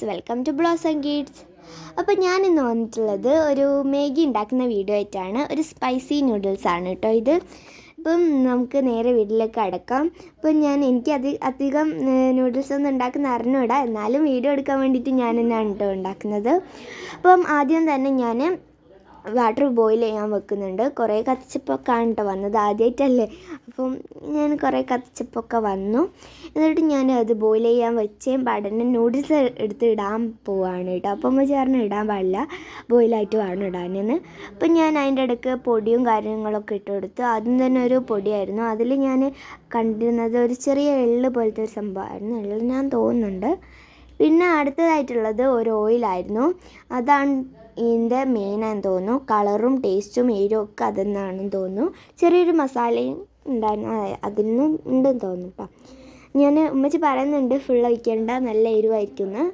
Friends welcome to blossom kids അപ്പോൾ ഞാൻ ഇന്ന് വന്നിട്ടുള്ളത് ഒരു മാഗി ഉണ്ടാക്കുന്ന വീഡിയോ ആയിട്ടാണ്. ഒരു സ്പൈസി നൂഡിൽസ് ആണ് കേട്ടോ ഇത്. ഇപ്പം നമുക്ക് നേരെ വീട്ടിലേക്ക് അടക്കാം ഇപ്പം ഞാൻ എനിക്ക് അധി അധികം നൂഡിൽസ് ഒന്നും ഉണ്ടാക്കുന്ന അറിഞ്ഞൂടാ. എന്നാലും വീഡിയോ എടുക്കാൻ വേണ്ടിയിട്ട് ഞാൻ തന്നെയാണ് കേട്ടോ ഉണ്ടാക്കുന്നത്. അപ്പം ആദ്യം തന്നെ ഞാൻ വാട്ടർ ബോയിൽ ചെയ്യാൻ വെക്കുന്നുണ്ട്. കുറേ കത്തിച്ചപ്പോൾ കാണട്ടോ വന്നത്. ആദ്യമായിട്ടല്ലേ അപ്പം ഞാൻ കുറേ കത്തിച്ചപ്പൊക്കെ വന്നു. എന്നിട്ട് ഞാൻ അത് ബോയിൽ ചെയ്യാൻ വെച്ചേം പാടന്നെ നൂഡിൽസ് എടുത്ത് ഇടാൻ പോവാണ് കേട്ടോ. അപ്പം അമ്മ ചേർന്ന് ഇടാൻ പാടില്ല. ബോയിലായിട്ട് വേണം ഇടാനെന്ന്. അപ്പം ഞാൻ അതിന്റെ ഇടയ്ക്ക് പൊടിയും കാര്യങ്ങളൊക്കെ ഇട്ട് കൊടുത്തു. അതും തന്നെ ഒരു പൊടിയായിരുന്നു. അതിൽ ഞാൻ കണ്ടിരുന്നത് ഒരു ചെറിയ എള്ള് പോലത്തെ ഒരു സംഭവമായിരുന്നു. എള്ള് ഞാൻ തോന്നുന്നുണ്ട്. പിന്നെ അടുത്തതായിട്ടുള്ളത് ഒരു ഓയിലായിരുന്നു അതാണ് ഇതിന്റെ മെയിനാന്ന് തോന്നുന്നു. കളറും ടേസ്റ്റും എരിവും ഒക്കെ അതെന്നാണെന്ന് തോന്നുന്നു. ചെറിയൊരു മസാലയും ഉണ്ടായിരുന്നു. അതിൽ ഉണ്ടെന്ന് തോന്നുന്നു കേട്ടോ ഞാൻ ഉമ്മച്ചി പറയുന്നുണ്ട് ഫുൾ ഒഴിക്കേണ്ട നല്ല എരിവായിരിക്കും എന്ന്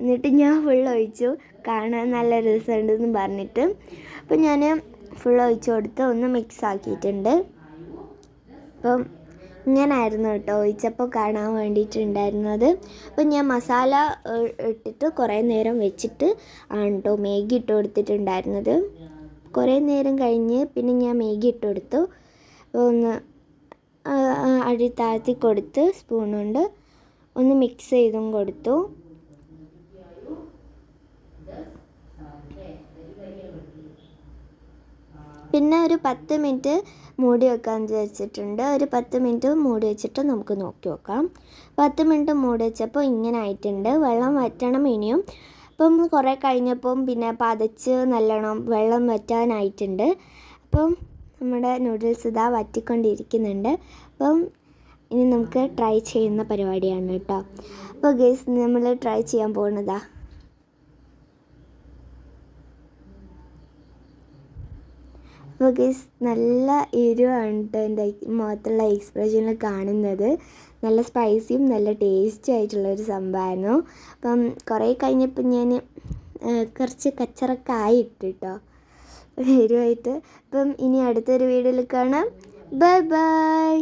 എന്നിട്ട് ഞാൻ ഫുൾ ഒഴിച്ചു. കാണാൻ നല്ല രസമുണ്ടെന്ന് പറഞ്ഞിട്ട്. അപ്പം ഞാൻ ഫുൾ ഒഴിച്ചു കൊടുത്ത് ഒന്ന് മിക്സ് ആക്കിയിട്ടുണ്ട്. അപ്പം ഇങ്ങനായിരുന്നു കേട്ടോ ഒഴിച്ചപ്പോൾ കാണാൻ വേണ്ടിയിട്ടുണ്ടായിരുന്നത് അപ്പം ഞാൻ മസാല ഇട്ടിട്ട് കുറേ നേരം വെച്ചിട്ട് ആണ് കേട്ടോ മേഗി ഇട്ട് കൊടുത്തിട്ടുണ്ടായിരുന്നത്. കുറേ നേരം കഴിഞ്ഞ് പിന്നെ ഞാൻ മേഗി ഇട്ട് കൊടുത്തു. ഒന്ന് അടി താഴ്ത്തി കൊടുത്ത് സ്പൂൺ കൊണ്ട് ഒന്ന് മിക്സ് ചെയ്തും കൊടുത്തു. പിന്നെ ഒരു പത്ത് മിനിറ്റ് മൂടി വെക്കാൻ വെച്ചിട്ടുണ്ട്. ഒരു പത്ത് മിനിറ്റ് മൂടി വെച്ചിട്ട് നമുക്ക് നോക്കി നോക്കാം. പത്ത് മിനിറ്റ് മൂടി വെച്ചപ്പോൾ ഇങ്ങനെ ആയിട്ടുണ്ട്. വെള്ളം വറ്റണം ഇനിയും. അപ്പം കുറേ കഴിഞ്ഞപ്പം പിന്നെ പതച്ച് നല്ലോണം വെള്ളം വറ്റാനായിട്ടുണ്ട്. അപ്പം നമ്മുടെ നൂഡിൽസ് ഇതാ വറ്റിക്കൊണ്ടിരിക്കുന്നുണ്ട്. അപ്പം ഇനി നമുക്ക് ട്രൈ ചെയ്യുന്ന പരിപാടിയാണ് കേട്ടോ. അപ്പോൾ ഗേസ് നമ്മൾ ട്രൈ ചെയ്യാൻ പോകുന്നതാ അപ്പോൾ ഗേസ് നല്ല എരിവാണ് എന്റെ മുഖത്തുള്ള എക്സ്പ്രഷനിൽ കാണുന്നത്. നല്ല സ്പൈസിയും നല്ല ടേസ്റ്റി ആയിട്ടുള്ളൊരു സംഭവമായിരുന്നു. അപ്പം കുറേ കഴിഞ്ഞപ്പോൾ ഞാൻ കുറച്ച് കച്ചറൊക്കെ കേട്ടോ എരിവായിട്ട് അപ്പം ഇനി അടുത്തൊരു വീഡിയോയിൽ കാണാം. Bye bye